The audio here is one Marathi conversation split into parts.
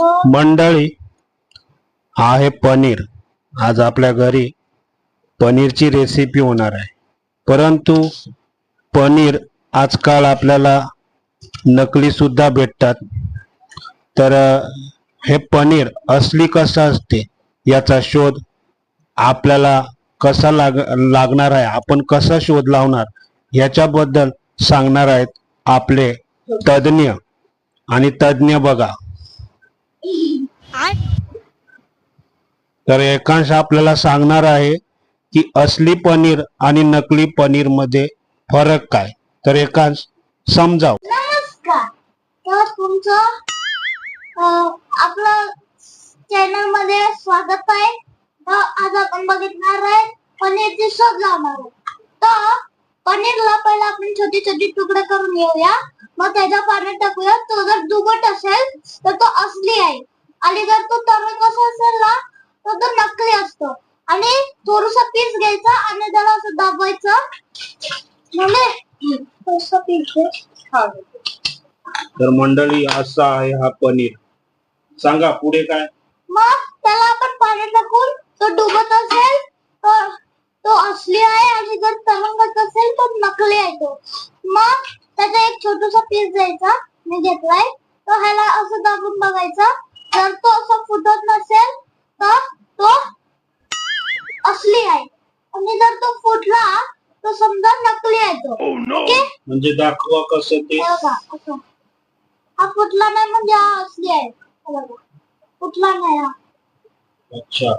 मंडळी आहे पनीर. आज आपल्या घरी पनीरची रेसिपी होणार आहे. परंतु पनीर आजकाल आपल्याला नकली सुद्धा भेटतात. तर हे पनीर असली कसं असते याचा शोध आपल्याला कसा लाग लागणार आहे आपण कसा शोध लावणार याच्याबद्दल सांगणार आहेत आपले तज्ज्ञ. आणि तज्ज्ञ बघा तर एकांश आपल्याला सांगणार आहे की असली पनीर आणि नकली पनीरमध्ये फरक काय? तर एकांश समजाव. नमस्कार. तर तुमचं आपलं चॅनलमध्ये स्वागत आहे. तर आज आपण बघितणार आहे पनीरची शोध लावणार आहे तर पनीरला पहिला आपण छोटी छोटी तुकडे करून घेऊया. मग त्याच्या पाण्यात टाकूया. तो जर दुबट असेल तर तो असली आहे आणि जर तो टोमॅटो असेल ना तर तो नकली असतो. आणि थोडस पीस घ्यायचा आणि त्याला असं दाबायचं म्हणजे थोडस पीस तर मंडळी असा आहे हा पनीर. सांगा पुढे काय? मग त्याला आपण पाणी टाकून तो डुबत असेल तर तो असली आहे आणि जर तरंगत असेल तर नकली आहे तो. मग त्याचा एक छोटूसा पीस द्यायचा मी घेतलाय. तो ह्याला असं दाबून बघायचा. जर तो असं फुटत नसेल तर तो असली आहे. आणि जर तो फुटला तर समजा नकली आहे तो. ओके? म्हणजे दाखवा कसं ते. हे बघा असं. हा फुटला नाही म्हणजे हा असली आहे. हे बघा. फुटला नाही हा. अच्छा.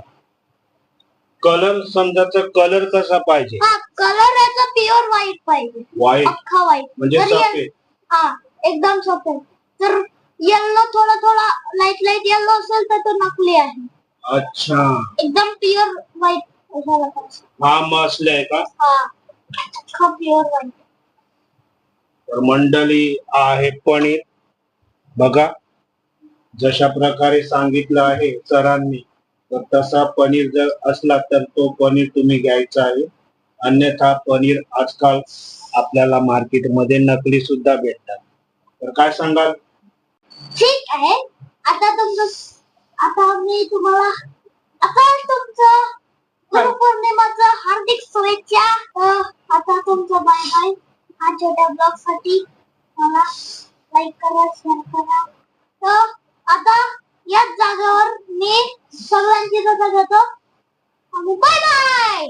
कलर समजाचा कलर कसा पाहिजे? हा कलर याचा प्युअर व्हाईट पाहिजे. व्हाईट अख्खा व्हाईट. म्हणजे सफेद. हा एकदम सफेद. जर येल्लो थोडा थोडा लाइट लाइट येल्लो असेल तर तो नकली आहे. अच्छा. एकदम प्युअर व्हाईट असायला पाहिजे हा मसले आहे का? हा. अख्खा प्युअर व्हाईट तर मंडळी आहे पनीर. बघा जशा प्रकारे सांगितलं आहे सरांनी तर तसा पनीर जर असला तर तो पनीर तुम्ही घ्यायचा आहे. अन्यथा पनीर आजकाल आपल्याला मार्केटमध्ये नकली सुद्धा भेटतात. तर काय सांगाल? ठीक आहे. आता तुमचं आता मी तुम्हाला आता तुमचं गुरुपौर्णिमाचं हार्दिक शुभेच्छा. आता तुमचं बाय बाय हा छोट्या ब्लॉगसाठी मला लाईक करा शेअर करा. तर आता याच जागेवर मी सगळ्यांची रजा घेतो. आणि बाय बाय